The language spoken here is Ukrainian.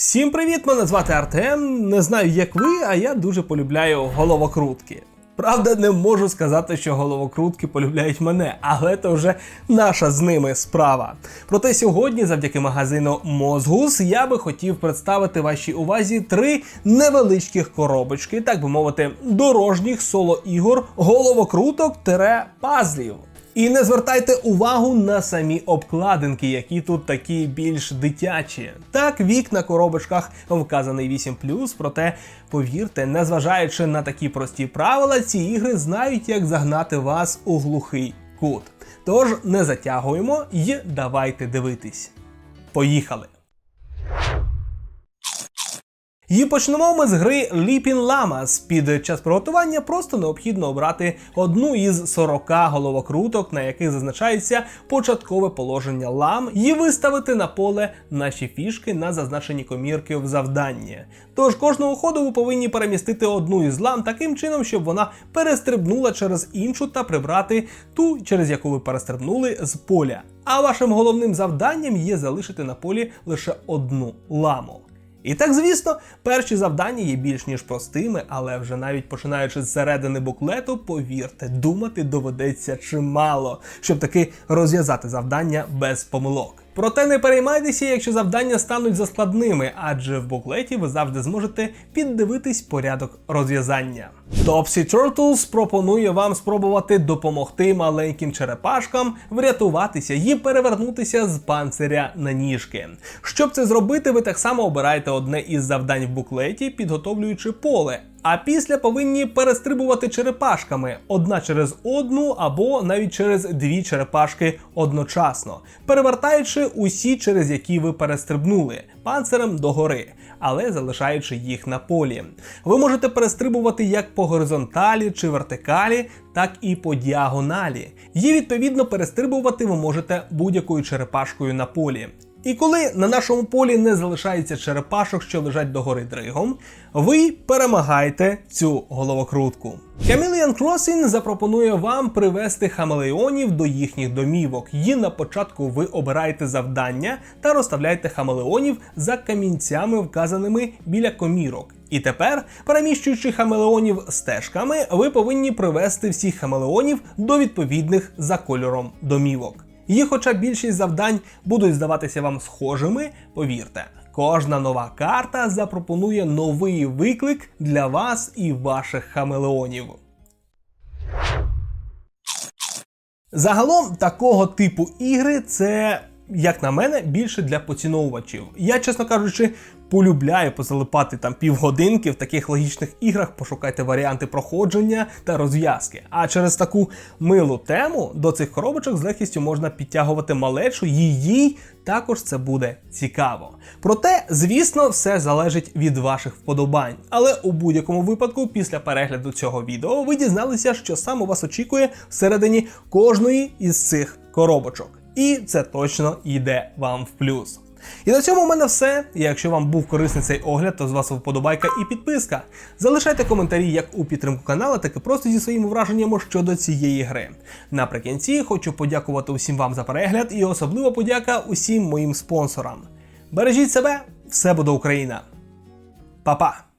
Всім привіт! Мене звати Артем. Не знаю, як ви, а я дуже полюбляю головокрутки. Правда, не можу сказати, що головокрутки полюбляють мене, але це вже наша з ними справа. Проте сьогодні, завдяки магазину Мозгус, я би хотів представити вашій увазі три невеличких коробочки, так би мовити, дорожніх соло-ігор, головокруток-пазлів. І не звертайте увагу на самі обкладинки, які тут такі більш дитячі. Так, вік на коробочках вказаний 8 проте повірте, незважаючи на такі прості правила, ці ігри знають, як загнати вас у глухий кут. Тож не затягуємо і давайте дивитись. Поїхали! І почнемо ми з гри Leaping Llamas. Під час приготування просто необхідно обрати одну із 40 головокруток, на яких зазначається початкове положення лам, і виставити на поле наші фішки на зазначені комірки в завданні. Тож кожного ходу ви повинні перемістити одну із лам таким чином, щоб вона перестрибнула через іншу та прибрати ту, через яку ви перестрибнули з поля. А вашим головним завданням є залишити на полі лише одну ламу. І так, звісно, перші завдання є більш ніж простими, але вже навіть починаючи з середини буклету, повірте, думати доведеться чимало, щоб таки розв'язати завдання без помилок. Проте не переймайтеся, якщо завдання стануть заскладними, адже в буклеті ви завжди зможете піддивитись порядок розв'язання. Topsy Turtles пропонує вам спробувати допомогти маленьким черепашкам врятуватися і перевернутися з панциря на ніжки. Щоб це зробити, ви так само обираєте одне із завдань в буклеті, підготовлюючи поле. А після повинні перестрибувати черепашками одна через одну або навіть через дві черепашки одночасно, перевертаючи усі, через які ви перестрибнули, панцирем догори, але залишаючи їх на полі. Ви можете перестрибувати як по горизонталі чи вертикалі, так і по діагоналі. І відповідно перестрибувати ви можете будь-якою черепашкою на полі. І коли на нашому полі не залишається черепашок, що лежать догори дригом, ви перемагаєте цю головокрутку. Chameleon Crossing запропонує вам привести хамелеонів до їхніх домівок. І на початку ви обираєте завдання та розставляєте хамелеонів за камінцями, вказаними біля комірок. І тепер, переміщуючи хамелеонів стежками, ви повинні привести всіх хамелеонів до відповідних за кольором домівок. І хоча більшість завдань будуть здаватися вам схожими, повірте, кожна нова карта запропонує новий виклик для вас і ваших хамелеонів. Загалом такого типу ігри це, як на мене, більше для поціновувачів. Я, чесно кажучи, полюбляю позалипати там півгодинки в таких логічних іграх, пошукайте варіанти проходження та розв'язки. А через таку милу тему до цих коробочок з легкістю можна підтягувати малечу, їй також це буде цікаво. Проте, звісно, все залежить від ваших вподобань. Але у будь-якому випадку, після перегляду цього відео, ви дізналися, що саме вас очікує всередині кожної із цих коробочок. І це точно йде вам в плюс. І на цьому в мене все. Якщо вам був корисний цей огляд, то з вас вподобайка і підписка. Залишайте коментарі як у підтримку каналу, так і просто зі своїми враженнями щодо цієї гри. Наприкінці хочу подякувати усім вам за перегляд і особливо подяка усім моїм спонсорам. Бережіть себе, все буде Україна. Па-па!